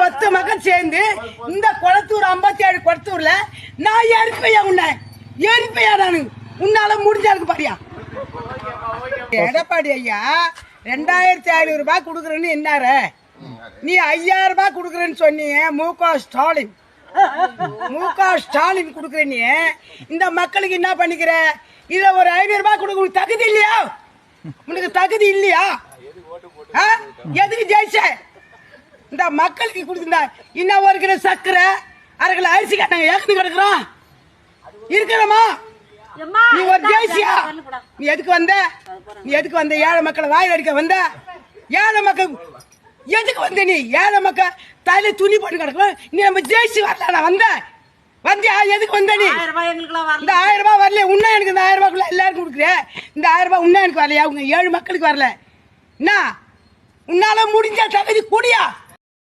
பத்து மக்கள் சேர்ந்து இந்த குளத்தூர் ஐம்பத்தி ஏழு குளத்தூர்ல நான் எரிப்பையா உன்னை? எரிப்பையா நானு? உன்னால முடிஞ்சாருக்கு பாரியா? எடப்பாடி ஐயா ரெண்டாயிரத்தி ஐநூறு ரூபாய் கொடுக்குறேன்னு என்னாரு? நீ ஐயாயிரம் ரூபாய் கொடுக்குறேன்னு சொன்னீங்க மூகா ஸ்டாலின். மூகா ஸ்டாலின் கொடுக்குற நீ இந்த மக்களுக்கு என்ன பண்ணிக்கிற? இதில் ஒரு ஐநூறு ரூபாய் கொடுக்க உனக்கு தகுதி இல்லையா? உனக்கு தகுதி இல்லையா? ஆ? எதுக்கு ஜெயிச்ச? இந்த மக்களுக்கு கொடுத்துட்டா இன்னும் ஒரு கிலோ சர்க்கரை அரை கிலோ அரிசி கட்டாங்க ஏக்கத்து கிடக்குறோம் இருக்கிறோமா? நீ ஒரு தேசியா? நீ எதுக்கு வந்த? நீ எதுக்கு வந்த? ஏழை மக்களை வாயில் அடிக்க வந்த? ஏழை மக்கள் எதுக்கு வந்த நீ? ஏழை மக்கள் தலையில துணி போட்டு கிடக்கும் நீ நம்ம ஜெயிச்சு வரல நான் வந்த. வந்தியா? எதுக்கு வந்த நீ? இந்த ஆயிரம் ரூபாய் வரல உன்ன எனக்கு இந்த ஆயிரம் ரூபாய்க்குள்ள எல்லாருக்கும் கொடுக்குறேன் இந்த ஆயிரம் ரூபாய் உன்ன எனக்கு வரலையா? உங்க ஏழு மக்களுக்கு வரல. என்ன? உன்னால முடிஞ்ச தகுதி